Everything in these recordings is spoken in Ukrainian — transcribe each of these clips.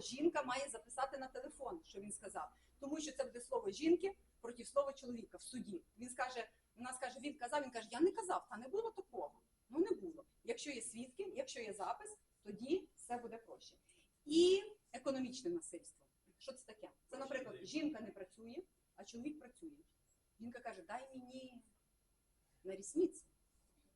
жінка має записати на телефон, що він сказав. Тому що це буде слово жінки проти слова чоловіка в суді. Він скаже, вона скаже, він казав, він каже, я не казав, та не було такого. Ну не було. Якщо є свідки, якщо є запис, тоді все буде проще. І економічне насильство. Що це таке? Це, наприклад, жінка не працює, а чоловік працює. Жінка каже, дай мені на рісниці.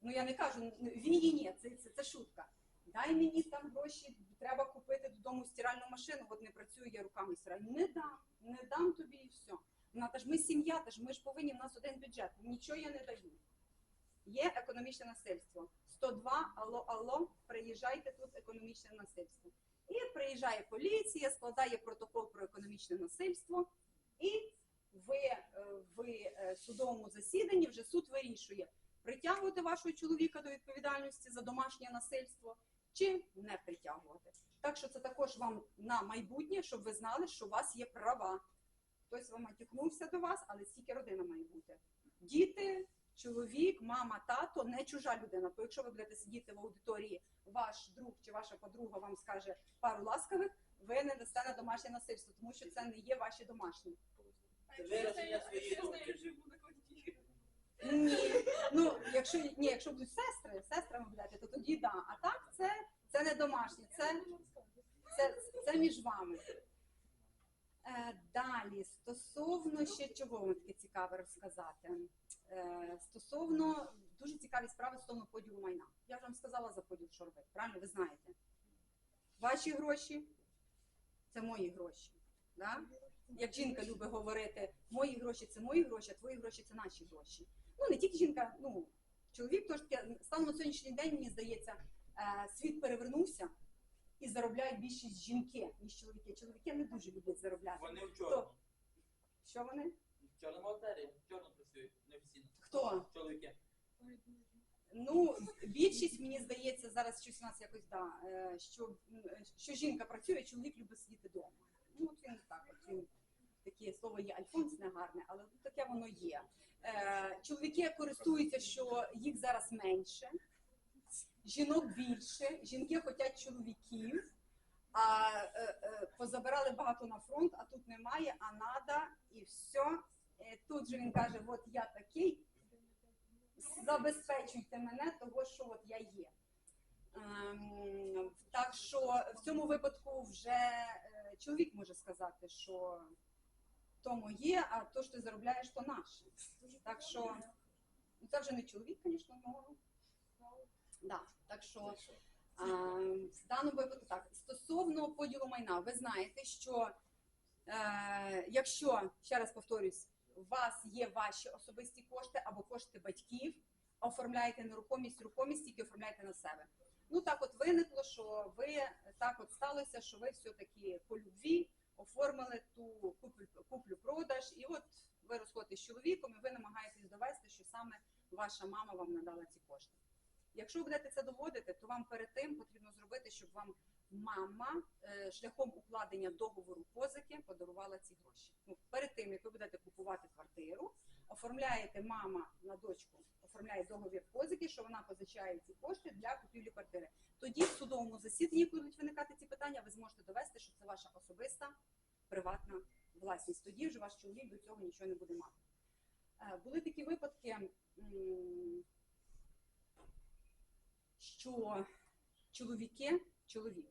Ну я не кажу, вії ні, це, це, це шутка. Дай мені там гроші, треба купити додому стиральну машину, от не працюю, я руками стираю. Не дам, не дам тобі і все. Вона та ж ми сім'я, та ж ми ж повинні, в нас один бюджет. Нічого я не даю. Є економічне насильство. 102, алло, алло, приїжджайте тут економічне насильство. І приїжджає поліція, складає протокол про економічне насильство, і ви е, в е, судовому засіданні вже суд вирішує, притягувати вашого чоловіка до відповідальності за домашнє насильство чи не притягувати. Так що це також вам на майбутнє, щоб ви знали, що у вас є права. Хтось вам матюкнувся до вас, але стільки родина має бути. Діти, чоловік, мама, тато не чужа людина. Бо якщо ви будете сидіти в аудиторії, ваш друг чи ваша подруга вам скаже пару ласкавих, ви не дасте на домашнє насильство, тому що це не є ваші домашні. Ні, ну якщо ні, якщо будуть сестри, сестрами будете, то тоді да. А так це, це не домашнє, це, це, це між вами. Е, далі, стосовно ще чого вам таке цікаве розказати. Е, стосовно дуже цікаві справи стосовно поділу майна. Я вже вам сказала за поділ, що робити. Правильно, ви знаєте. Ваші гроші це мої гроші. Да? Як жінка любить говорити, мої гроші це мої гроші, а твої гроші це наші гроші. Ну не тільки жінка, ну чоловік тож станом на сьогоднішній день, мені здається, світ перевернувся і заробляють більшість жінки, ніж чоловіки. Чоловіки не дуже люблять заробляти. Вони в чорному. Що вони? В чорному матері, в чорному працюють, неофіційно. Хто? Чоловіки. Ну, більшість, мені здається, зараз щось у нас якось да, е, що, м, що жінка працює, а чоловік любить сидіти вдома. Ну, от він так, от він таке слово є альфонс не гарне, але таке воно є. Е, чоловіки користуються, що їх зараз менше, жінок більше, жінки хочуть чоловіків, а е, е, позабирали багато на фронт, а тут немає, а надо, і все. Е, тут же він каже: от я такий, забезпечуйте мене, того, що от я є. Ем, так що в цьому випадку вже е, чоловік може сказати, що то моє, а то, що ти заробляєш, то наше. Так що ну, це вже не чоловік, звісно, але да, так що а, в даному випадку так. Стосовно поділу майна, ви знаєте, що е, якщо, ще раз повторюсь, у вас є ваші особисті кошти або кошти батьків, оформляєте нерухомість, рухомість тільки оформляєте на себе. Ну так от виникло, що ви так от сталося, що ви все-таки по любві оформили ту куплю- куплю-продаж, і от ви розходитесь з чоловіком, і ви намагаєтесь довести, що саме ваша мама вам надала ці кошти. Якщо ви будете це доводити, то вам перед тим потрібно зробити, щоб вам мама е, шляхом укладення договору позики подарувала ці гроші. Ну, перед тим, як ви будете купувати квартиру, оформляєте мама на дочку, оформляє договір позики, що вона позичає ці кошти для купівлі квартири. Тоді в судовому засіданні, будуть виникати ці питання, ви зможете довести, що це ваша особиста приватна власність. Тоді вже ваш чоловік до цього нічого не буде мати. Е, Були такі випадки, що чоловіки, чоловік,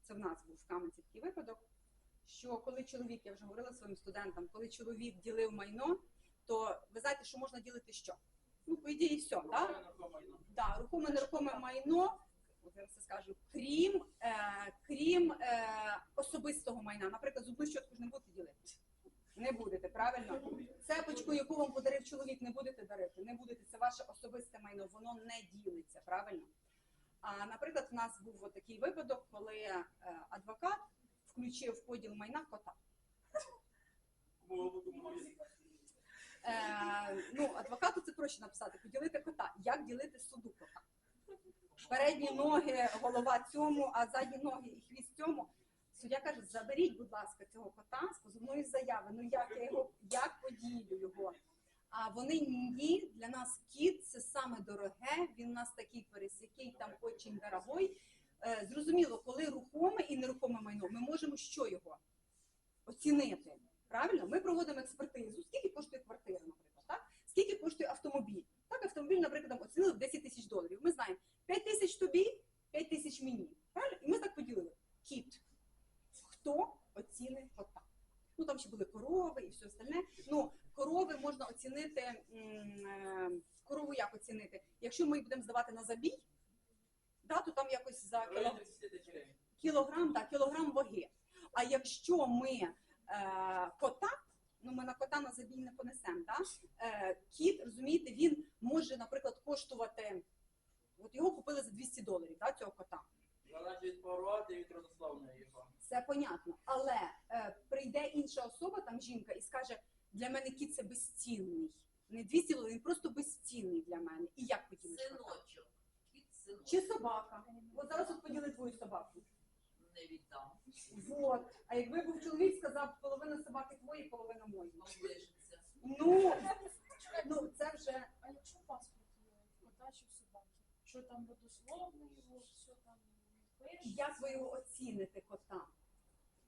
це в нас був в Кам'янці такий випадок, що коли чоловік, я вже говорила своїм студентам, коли чоловік ділив майно, то ви знаєте, що можна ділити що? Ну, по ідеї, все, так? Да? Да, рухоме нерухоме майно, я це скажу, крім, е, крім е, особистого майна. Наприклад, зубну щотку ж не будете ділити. Не будете, правильно? Цепочку, яку вам подарив чоловік, не будете дарити, не будете. Це ваше особисте майно, воно не ділиться, правильно? А наприклад, в нас був такий випадок, коли е, адвокат включив поділ майна кота. Е, ну, адвокату це проще написати, поділити кота. Як ділити суду кота? Передні ноги, голова цьому, а задні ноги і хвіст цьому. Суддя каже, заберіть, будь ласка, цього кота з позовної заяви. Ну як я його як поділю його? А вони ні для нас кіт це саме дороге. Він у нас такий пересякий, там очень дорогой. Е, зрозуміло, коли рухоме і нерухоме майно, ми можемо що його оцінити. Правильно, ми проводимо експертизу. Скільки коштує квартира? На кота на забій не понесемо, да? е, кіт, розумієте, він може, наприклад, коштувати. От його купили за 200 доларів, да, цього кота. Залежить від породи і від родословної його. Це понятно. Але е, прийде інша особа, там жінка, і скаже: для мене кіт це безцінний. Не 200 доларів, він просто безцінний для мене. І як поділиш кота? Синочок. Кіт синочок. Чи собака? От зараз от поділи твою собаку. Не віддам. Вот. А якби був чоловік, сказав, половина собаки твої, половина мої. Ну. Ну, це вже А якщо паспорт є кота чи в собаки? Що там родословно його, що там пише? як ви його оціните кота?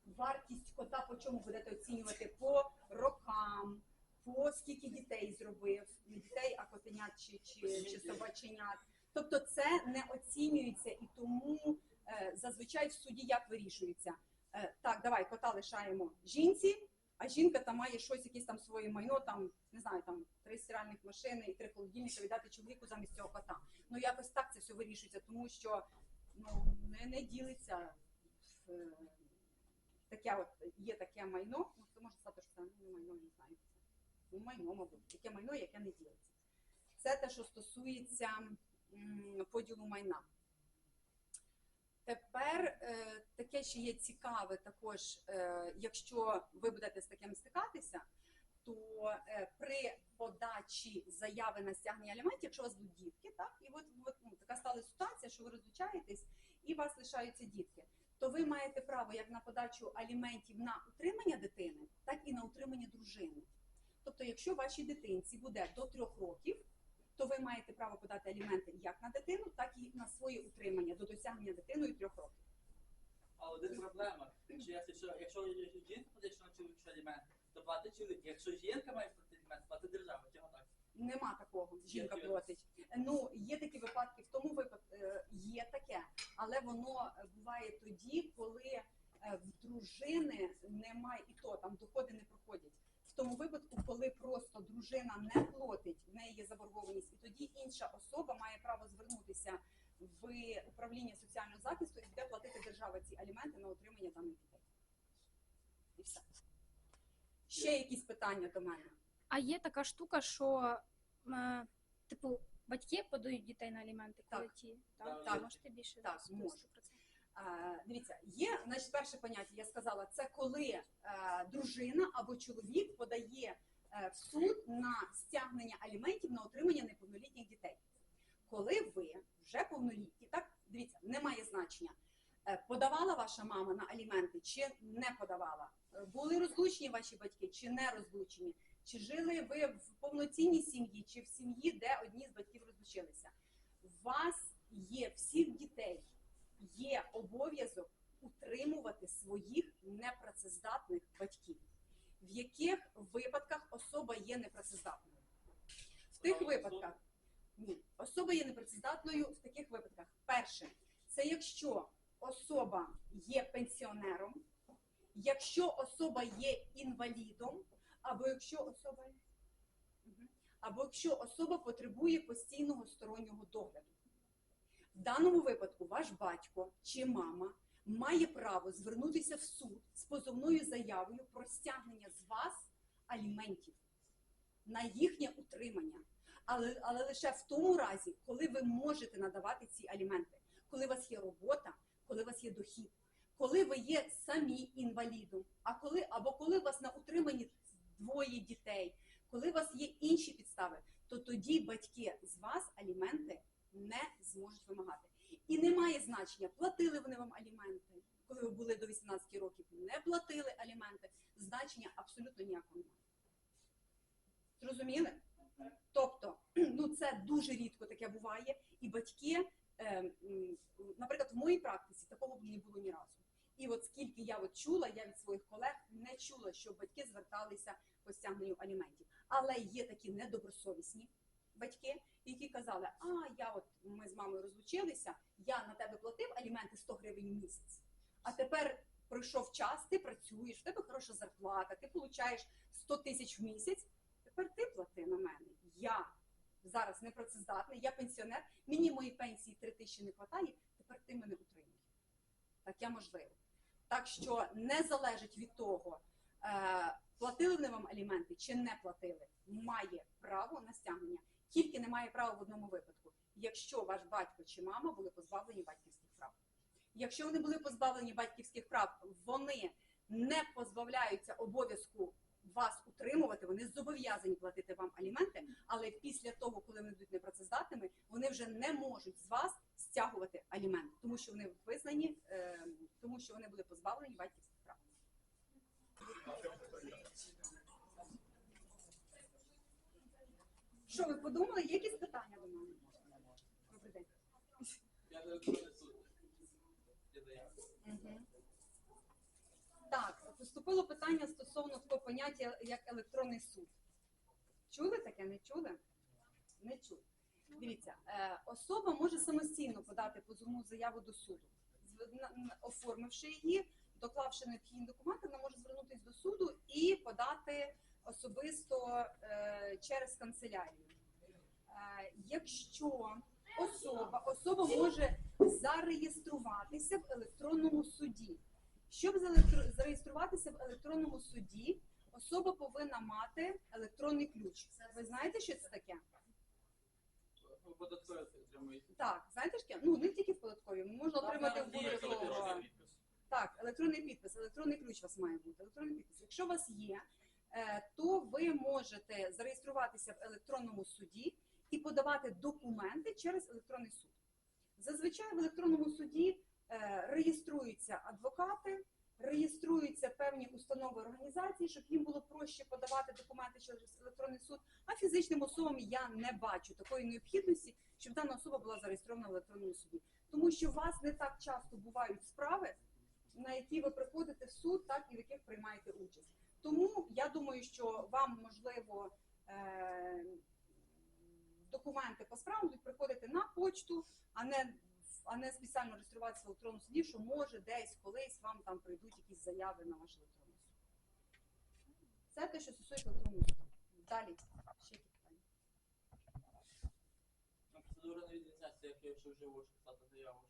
Вартість кота по чому будете оцінювати? По рокам, по скільки дітей зробив, не дітей, а котенят чи, чи, чи собаченят. Тобто це не оцінюється і тому е, зазвичай в суді як вирішується. Е, так, давай кота лишаємо жінці, а жінка там має щось, якесь там своє майно, там не знаю, там три стиральних машини і три холодильника віддати чоловіку замість цього кота. Ну якось так це все вирішується, тому що ну не, не ділиться е, таке от є таке майно. Ну це може стати, що це ну, майно, не знаю. Ну, майно, мабуть, таке майно, яке не ділиться. Це те, що стосується поділу майна. Тепер е, таке ще є цікаве також, е, якщо ви будете з таким стикатися, то е, при подачі заяви на стягнення аліментів, якщо у вас будуть дітки, так, і от, от ну, така стала ситуація, що ви розлучаєтесь і у вас лишаються дітки, то ви маєте право як на подачу аліментів на утримання дитини, так і на утримання дружини. Тобто, якщо вашій дитинці буде до трьох років, то ви маєте право подати аліменти як на дитину, так і на своє утримання до досягнення дитиною трьох років. Але один проблема, що якщо, якщо жінка на чоловічу алімент, то платить чоловік. Якщо жінка має платити алімент, платить держава. Чого так? Нема такого. Жінка платить. Ну є такі випадки. В тому випадку є таке, але воно е, буває тоді, коли е, в дружини немає і то там доходи не проходять. В тому випадку, коли просто дружина не платить, в неї є заборгованість, і тоді інша особа має право звернутися в управління соціального захисту і буде платити держава ці аліменти на отримання даних дітей. І все. Ще якісь питання до мене? А є така штука, що е, типу батьки подають дітей на аліменти, коли Так. ті. Так, так. Можете більше Так, розповісти можу. про це? Е, Дивіться, є значить, перше поняття, я сказала, це коли е, дружина або чоловік подає е, в суд на стягнення аліментів на отримання неповнолітніх дітей. Коли ви вже повнолітні, так дивіться, немає значення. е, Подавала ваша мама на аліменти чи не подавала? Е, Були розлучені ваші батьки чи не розлучені? Чи жили ви в повноцінній сім'ї, чи в сім'ї, де одні з батьків розлучилися? У вас є всіх дітей є обов'язок утримувати своїх непрацездатних батьків. В яких випадках особа є непрацездатною? В тих випадках ні, особа є непрацездатною в таких випадках. Перше, це якщо особа є пенсіонером, якщо особа є інвалідом, або якщо особа або якщо особа потребує постійного стороннього догляду. В даному випадку ваш батько чи мама має право звернутися в суд з позовною заявою про стягнення з вас аліментів на їхнє утримання. Але, але лише в тому разі, коли ви можете надавати ці аліменти, коли у вас є робота, коли у вас є дохід, коли ви є самі інвалідом, а коли або коли у вас на утриманні двоє дітей, коли у вас є інші підстави, то тоді батьки з вас аліменти не зможуть вимагати. І немає значення, платили вони вам аліменти, коли ви були до 18 років, не платили аліменти, значення абсолютно ніякого немає. Зрозуміли? Тобто, ну це дуже рідко таке буває, і батьки, е, наприклад, в моїй практиці такого б не було ні разу. І от скільки я от чула, я від своїх колег не чула, що батьки зверталися по стягненню аліментів. Але є такі недобросовісні батьки, які казали: А я от ми з мамою розлучилися, я на тебе платив аліменти 100 гривень в місяць. А тепер пройшов час, ти працюєш, в тебе хороша зарплата, ти получаєш 100 тисяч в місяць. Тепер ти плати на мене. Я зараз не працездатний, я пенсіонер, мені моїй пенсії 3 тисячі не вистачає, тепер ти мене утримуєш. Таке можливо. Так що не залежить від того, е, платили вони вам аліменти чи не платили, має право на стягнення. Тільки не має права в одному випадку, якщо ваш батько чи мама були позбавлені батьківських прав. Якщо вони були позбавлені батьківських прав, вони не позбавляються обов'язку вас утримувати, вони зобов'язані платити вам аліменти, але після того, коли вони будуть непрацездатними, вони вже не можуть з вас стягувати аліменти, тому що вони визнані, е, тому що вони були позбавлені батьківських прав. Що ви подумали? Є якісь питання до мене? Добрий день. Я за електронний суд. Я заяву. Мгм. Так, поступило питання стосовно такого поняття як електронний суд. Чули таке? Не чули? Не чули. Дивіться, е, особа може самостійно подати позовну заяву до суду, оформивши її, доклавши необхідні документи, вона може звернутися до суду і подати особисто е, через канцелярію. Е, якщо особа, особа може зареєструватися в електронному суді. Щоб зареєструватися в електронному суді, особа повинна мати електронний ключ. Ви знаєте, що це таке? Так, знаєте ж? Ну не тільки в податковій, можна отримати в будь-якого. електронний підпис. Так, електронний підпис, електронний ключ у вас має бути. Електронний підпис. Якщо у вас є, е, то ви можете зареєструватися в електронному суді і подавати документи через електронний суд. Зазвичай в електронному суді реєструються адвокати, реєструються певні установи організації, щоб їм було проще подавати документи через електронний суд. А фізичним особам я не бачу такої необхідності, щоб дана особа була зареєстрована в електронному суді. Тому що у вас не так часто бувають справи, на які ви приходите в суд, так і в яких приймаєте участь. Тому я думаю, що вам можливо е, документи по справам будуть приходити на почту, а не а не спеціально реєструватися в електронному суді, що може десь колись вам там прийдуть якісь заяви на ваш електронний суд. Це те, що стосується електронного суду. Далі ще які питання. Ну, Процедура не відрізняється, як якщо вживу, щоб писати заяву,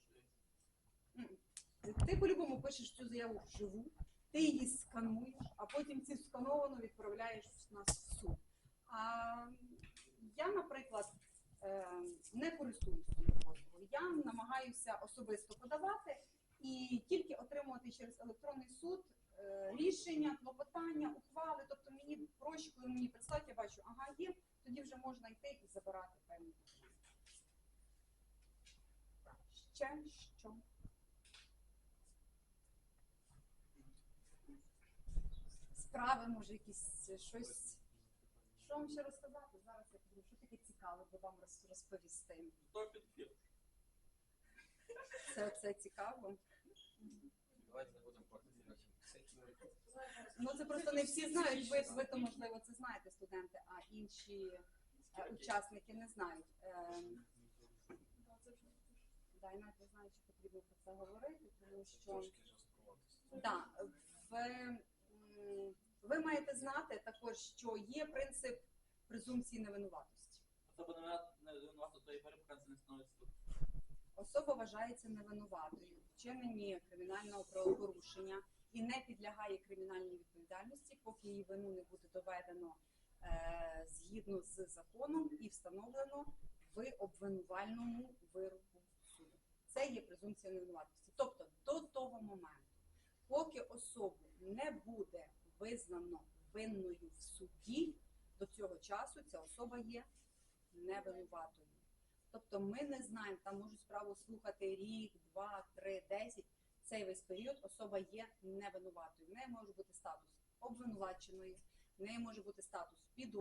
що Ти по-любому пишеш цю заяву вживу, ти її скануєш, а потім цю скановану відправляєш в нас в суд. А я, наприклад, не користуюсь цією послугою. Я намагаюся особисто подавати і тільки отримувати через електронний суд е, рішення, клопотання, ухвали. Тобто мені проще, коли мені прислать, я бачу, ага, є, тоді вже можна йти і забирати певні. Ще що? справи, може, якісь е, щось. Що вам ще розказати? Зараз я подумаю, що таке цікаве би вам розповісти. Хто підпів? Це, це цікаво. Давайте не будемо портити Ну це просто не всі знають. Ви, ви то можливо це знаєте, студенти, а інші е, учасники не знають. Ем, Да, навіть не знаю, чи потрібно про це говорити, тому що Да, в, м, ви маєте знати також, що є принцип презумпції невинуватості. Особа не винувата тої пори, поки не становиться. Особа вважається невинуватою в вчиненні кримінального правопорушення і не підлягає кримінальній відповідальності, поки її вину не буде доведено е, згідно з законом і встановлено в обвинувальному вироку суду. Це є презумпція невинуватості. Тобто до того моменту, поки особу не буде визнано винною в суді, до цього часу ця особа є невинуватою. Тобто ми не знаємо, там можуть справу слухати рік, два, три, десять. Цей весь період особа є невинуватою. В неї може бути статус обвинуваченої, в неї може бути статус підозрюваної.